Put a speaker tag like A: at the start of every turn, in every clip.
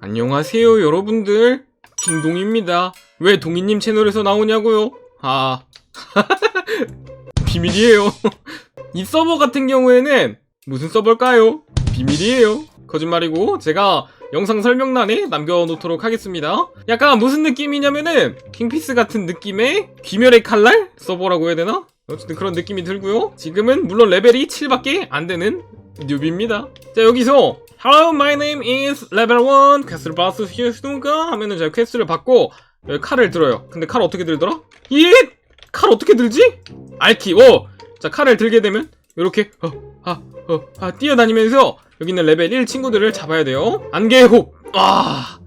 A: 안녕하세요 여러분들 킹동입니다 왜 동이님 채널에서 나오냐고요? 아 비밀이에요 이 서버 같은 경우에는 무슨 서버일까요? 비밀이에요 거짓말이고 제가 영상 설명란에 남겨놓도록 하겠습니다 약간 무슨 느낌이냐면은 킹피스 같은 느낌의 귀멸의 칼날? 서버라고 해야 되나? 어쨌든 그런 느낌이 들고요 지금은 물론 레벨이 7밖에 안 되는 뉴비입니다 자 여기서 Hello, my name is level 1 퀘스트를 수 있습니까? 하면은 제가 퀘스트를 받고 여기 칼을 들어요 근데 칼 어떻게 들더라? 예! 칼 어떻게 들지? 알키 오! 자 칼을 들게 되면 이렇게 어, 아, 어, 아, 뛰어다니면서 여기 있는 레벨 1 친구들을 잡아야 돼요 안개호흡 와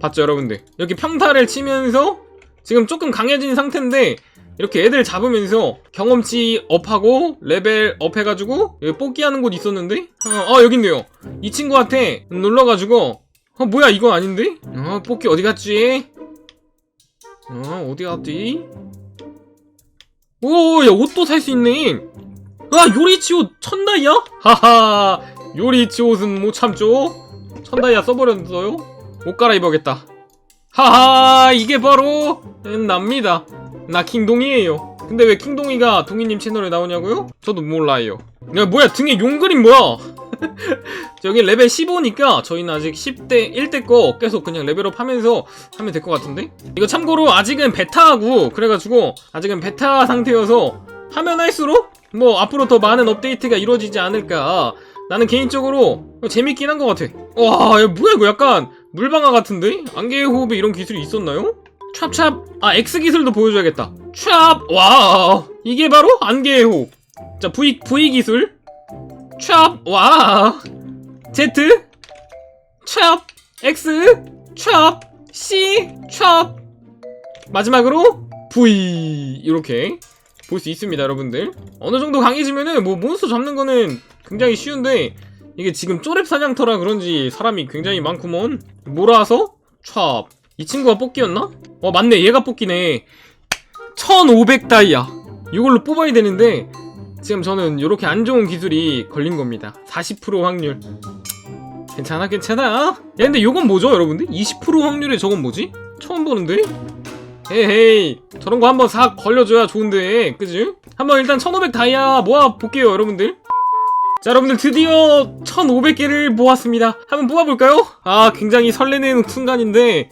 A: 봤죠 여러분들 여기 평타를 치면서 지금 조금 강해진 상태인데 이렇게 애들 잡으면서 경험치 업하고 레벨 업해가지고 여기 뽑기하는 곳 있었는데 어, 어 있네요 이 친구한테 눌러가지고 어 뭐야 이건 아닌데? 어 뽑기 어디 갔지? 어 어디 갔지? 오야 옷도 살 수 있네 아 요리치 옷 천다이야? 하하 요리치 옷은 못 참죠 천다이야 써버렸어요? 옷 갈아입어야겠다 하하 이게 바로 음, 납니다 나 킹동이에요 근데 왜 킹동이가 동이님 채널에 나오냐고요? 저도 몰라요 야 뭐야 등에 용 그림 뭐야 여기 레벨 15니까 저희는 아직 10대 1대 거 계속 그냥 레벨업 하면서 하면 될 것 같은데 이거 참고로 아직은 베타하고 그래가지고 아직은 베타 상태여서 하면 할수록 뭐 앞으로 더 많은 업데이트가 이루어지지 않을까 나는 개인적으로 재밌긴 한 것 같아 와 야, 뭐야 이거 약간 물방아 같은데? 안개의 호흡에 이런 기술이 있었나요? 찹찹. 아 X 기술도 보여줘야겠다. 찹와 이게 바로 안개의 호흡 자 V V 기술. 찹와 Z 찹 X 찹 C 찹. 마지막으로 V. 이렇게 볼 수 있습니다 여러분들. 어느 정도 강해지면은 뭐 몬스터 잡는 거는 굉장히 쉬운데 이게 지금 쪼렙 사냥터라 그런지 사람이 굉장히 많구먼. 몰아서 찹 이 친구가 뽑기였나? 어 맞네 얘가 뽑기네 1500 다이아 이걸로 뽑아야 되는데 지금 저는 이렇게 안 좋은 기술이 걸린 겁니다 40% 확률 괜찮아 괜찮아 야 근데 요건 뭐죠 여러분들? 20% 확률의 저건 뭐지? 처음 보는데? 헤헤이 저런 거 한번 싹 걸려줘야 좋은데 그지? 한번 일단 1500 다이아 모아 볼게요 여러분들 자 여러분들 드디어 1500개를 모았습니다 한번 뽑아볼까요? 아 굉장히 설레는 순간인데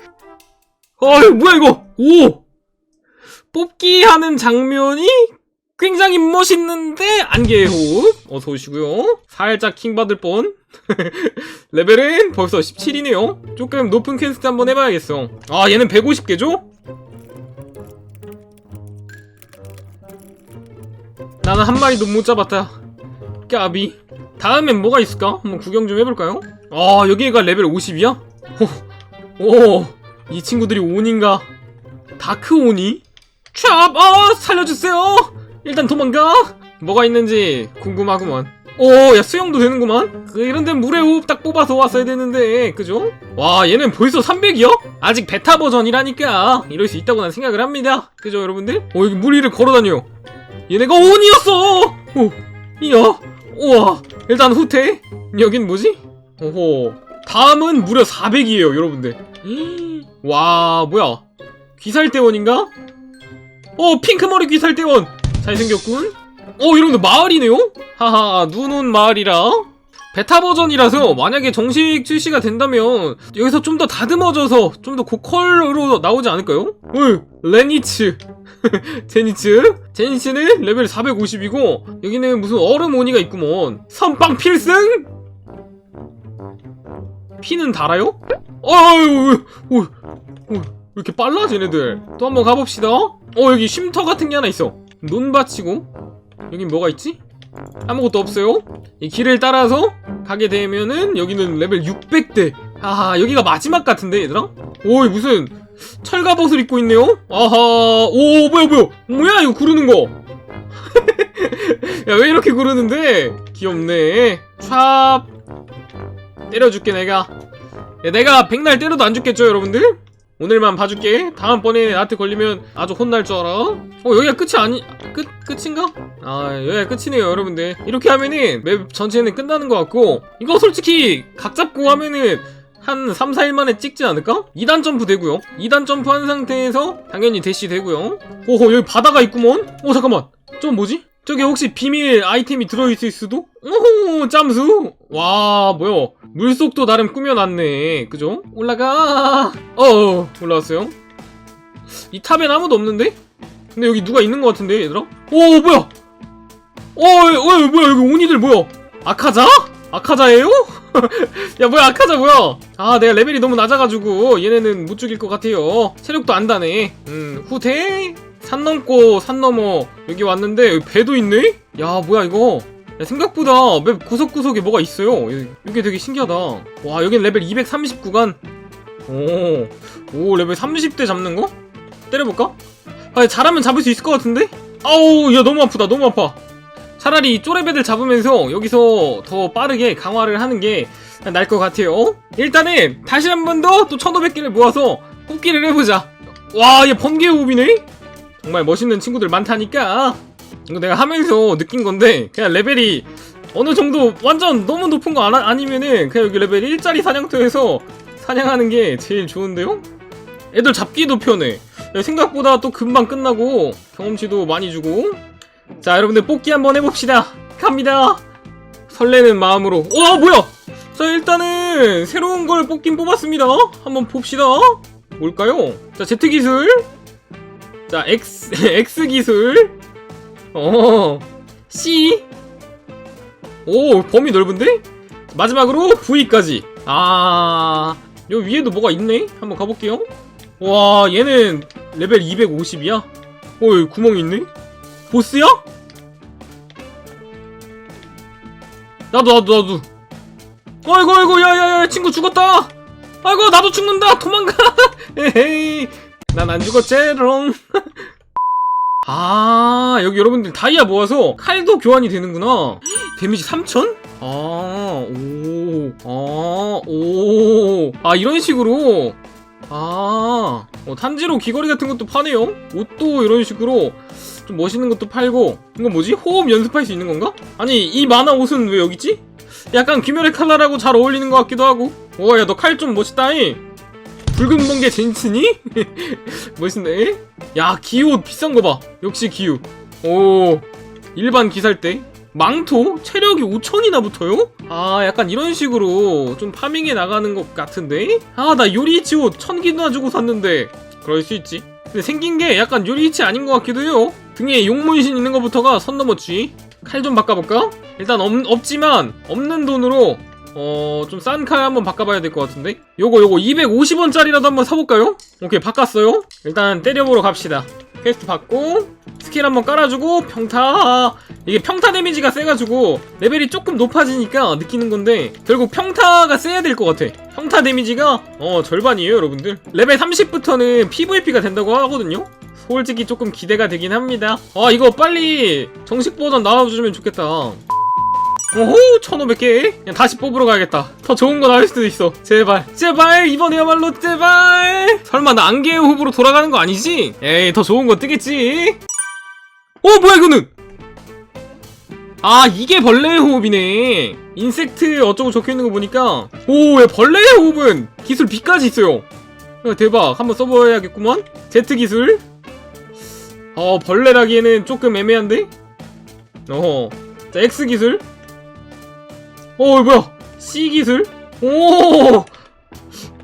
A: 어 뭐야 이거? 오! 뽑기 하는 장면이 굉장히 멋있는데 안개의 호흡 어서 오시고요. 살짝 킹 받을 뻔. 레벨은 벌써 17이네요. 조금 높은 퀘스트 한번 해봐야겠어. 아 얘는 150개죠? 나는 한 마리도 못 잡았다. 까비. 다음엔 뭐가 있을까? 한번 구경 좀 해볼까요? 아 여기가 레벨 50이야? 오, 이 친구들이 온인가? 다크 오니? 찹! 아 살려주세요! 일단 도망가! 뭐가 있는지 궁금하구만 오, 야 수영도 되는구만. 그 이런 데는 물의 호흡 딱 뽑아서 왔어야 되는데, 그죠? 와, 얘는 벌써 300이요? 아직 베타 버전이라니까 이럴 수 있다고 난 생각을 합니다. 그죠, 여러분들? 어, 여기 물 위를 걸어다녀. 얘네가 온이었어. 오, 이야, 우와. 일단 후퇴. 여긴 뭐지? 오호. 다음은 무려 400이에요, 여러분들. 와, 뭐야? 귀살대원인가? 어, 핑크머리 귀살대원. 잘생겼군. 어 여러분들 마을이네요? 하하 눈 온 마을이라 베타 버전이라서 만약에 정식 출시가 된다면 여기서 좀 더 다듬어져서 좀 더 고컬로 나오지 않을까요? 어 레니츠 제니츠 제니츠는 레벨 450이고 여기는 무슨 얼음 오니가 있구먼 선빵 필승? 피는 달아요? 어유 오, 오, 왜 이렇게 빨라 쟤네들 또 한번 가봅시다 어 여기 쉼터 같은 게 하나 있어 논밭이고 여긴 뭐가 있지? 아무것도 없어요. 이 길을 따라서 가게 되면은 여기는 레벨 600대. 아 여기가 마지막 같은데 얘들아? 오 무슨 철갑옷을 입고 있네요. 아하 오 뭐야 뭐야 뭐야 이거 구르는 거. 야 왜 이렇게 구르는데? 귀엽네. 촥 때려줄게 내가. 야, 내가 백날 때려도 안 죽겠죠 여러분들? 오늘만 봐줄게. 다음번에 나한테 걸리면 아주 혼날 줄 알아. 어, 여기가 끝이 아니, 끝, 끝인가? 아, 여기가 끝이네요, 여러분들. 이렇게 하면은 맵 전체는 끝나는 것 같고, 이거 솔직히 각 잡고 하면은 한 3, 4일 만에 찍지 않을까? 2단 점프 되고요 2단 점프 한 상태에서 당연히 대시 되고요 오호 여기 바다가 있구먼 오 잠깐만 좀 뭐지? 저기 혹시 비밀 아이템이 들어있을 수도? 오호 짬수 와 뭐야 물속도 나름 꾸며놨네 그죠? 올라가 어 올라왔어요 이 탑엔 아무도 없는데? 근데 여기 누가 있는 것 같은데 얘들아? 오 뭐야 어, 어, 뭐야, 여기 온이들 뭐야? 아카자? 아카자예요? 야, 뭐야, 아카자 뭐야? 아, 내가 레벨이 너무 낮아가지고 얘네는 못 죽일 것 같아요. 체력도 안 다네. 음, 후퇴? 산 넘고 산 넘어 여기 왔는데 여기 배도 있네? 야, 뭐야 이거? 야, 생각보다 맵 구석구석에 뭐가 있어요. 이- 이게 되게 신기하다. 와, 여긴 레벨 239간. 오, 오, 레벨 30대 잡는 거? 때려볼까? 아, 잘하면 잡을 수 있을 것 같은데? 아우, 야, 너무 아프다, 너무 아파. 차라리 쪼레배들 잡으면서 여기서 더 빠르게 강화를 하는 게 나을 것 같아요. 일단은 다시 한 번 더 또 1500개를 모아서 뽑기를 해보자. 와, 얘 번개 호흡이네? 정말 멋있는 친구들 많다니까. 이거 내가 하면서 느낀 건데 그냥 레벨이 어느 정도 완전 너무 높은 거 아나- 아니면은 그냥 여기 레벨 1짜리 사냥터에서 사냥하는 게 제일 좋은데요? 애들 잡기도 편해. 야, 생각보다 또 금방 끝나고 경험치도 많이 주고. 자 여러분들 뽑기 한번 해봅시다. 갑니다. 설레는 마음으로. 와 뭐야? 자 일단은 새로운 걸 뽑긴 뽑았습니다. 한번 봅시다. 뭘까요? 자 Z 기술 자 X X 기술. 어 C. 오 범위 넓은데? 마지막으로 V까지. 아 요 위에도 뭐가 있네? 한번 가볼게요. 와 얘는 레벨 250이야? 어 여기 구멍이 있네? 보스야? 나도 나도 나도. 아이고 아이고 야 야 야 친구 죽었다. 아이고 나도 죽는다. 도망가. 에헤이 난 안 죽었제롱 아 여기 여러분들 다이아 모아서 칼도 교환이 되는구나 데미지 3000? 아, 아오아오아 이런 식으로 아 어, 탄지로 귀걸이 같은 것도 파네요 옷도 이런 식으로 좀 멋있는 것도 팔고 이건 뭐지? 호흡 연습할 수 있는 건가? 아니 이 만화 옷은 왜 여기 있지? 약간 귀멸의 칼날하고 잘 어울리는 것 같기도 하고 오야 너 칼 좀 멋있다잉 붉은 번개 젠치니? 멋있네 야 기옷 비싼 거봐 역시 기우 오 일반 기살대 망토? 체력이 5천이나 붙어요? 아 약간 이런 식으로 좀 파밍해 나가는 것 같은데? 아 나 요리이치 옷 천기나 주고 샀는데 그럴 수 있지 근데 생긴 게 약간 요리이치 아닌 것 같기도 해요 등에 용문신 있는 것부터가 선 넘었지 칼 좀 바꿔볼까? 일단 없, 없지만 없는 돈으로 어 좀 싼 칼 한번 바꿔봐야 될 것 같은데? 요거 요거 250원짜리라도 한번 사볼까요? 오케이 바꿨어요. 일단 때려보러 갑시다. 퀘스트 받고 스킬 한번 깔아주고 평타. 이게 평타 데미지가 세가지고 레벨이 조금 높아지니까 느끼는 건데 결국 평타가 세야 될 것 같아. 평타 데미지가 어 절반이에요 여러분들. 레벨 30부터는 PVP가 된다고 하거든요? 솔직히 조금 기대가 되긴 합니다. 아 이거 빨리 정식 버전 나와주면 좋겠다 오호 1500개. 그냥 다시 뽑으러 가야겠다. 더 좋은 거 나올 수도 있어. 제발. 제발 이번에야말로 제발. 설마 나 안개의 호흡으로 돌아가는 거 아니지? 에이 더 좋은 거 뜨겠지. 어 뭐야 이거는? 아 이게 벌레의 호흡이네. 인섹트 어쩌고 적혀있는 거 보니까. 오야 벌레의 호흡은 기술 B까지 있어요? 야, 대박. 한번 써봐야겠구만 Z 기술. 어 벌레라기에는 조금 애매한데? 어허. 자 X 기술 어 뭐야? C 기술? 오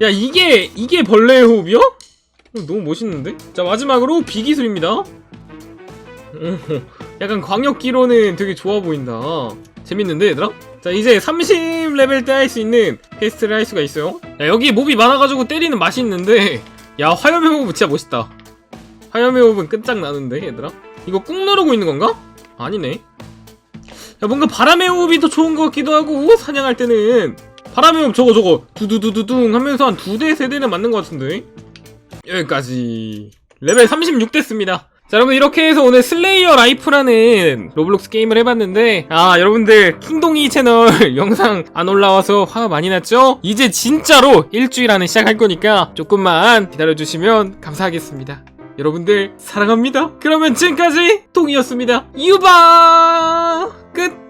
A: 야 이게 이게 벌레의 호흡이야? 어, 너무 멋있는데? 자 마지막으로 B 기술입니다. 오, 약간 광역기로는 되게 좋아 보인다. 재밌는데 얘들아? 자 이제 30레벨 때 할 수 있는 퀘스트를 할 수가 있어요. 야, 여기 몹이 많아가지고 때리는 맛이 있는데 야 화염의 호흡 진짜 멋있다. 화염의 호흡은 끝장나는데 얘들아? 이거 꾹 누르고 있는 건가? 아니네 야 뭔가 바람의 호흡이 더 좋은 것 같기도 하고 사냥할 때는. 바람의 호흡 저거 저거. 두두두두둥 하면서 한 두 대 세 대는 맞는 것 같은데. 여기까지. 레벨 36 됐습니다. 자 여러분 이렇게 해서 오늘 슬레이어 라이프라는 로블록스 게임을 해봤는데 아 여러분들 킹동이 채널 영상 안 올라와서 화가 많이 났죠? 이제 진짜로 일주일 안에 시작할 거니까 조금만 기다려주시면 감사하겠습니다 여러분들 사랑합니다. 그러면 지금까지 동이었습니다. 유바! 끝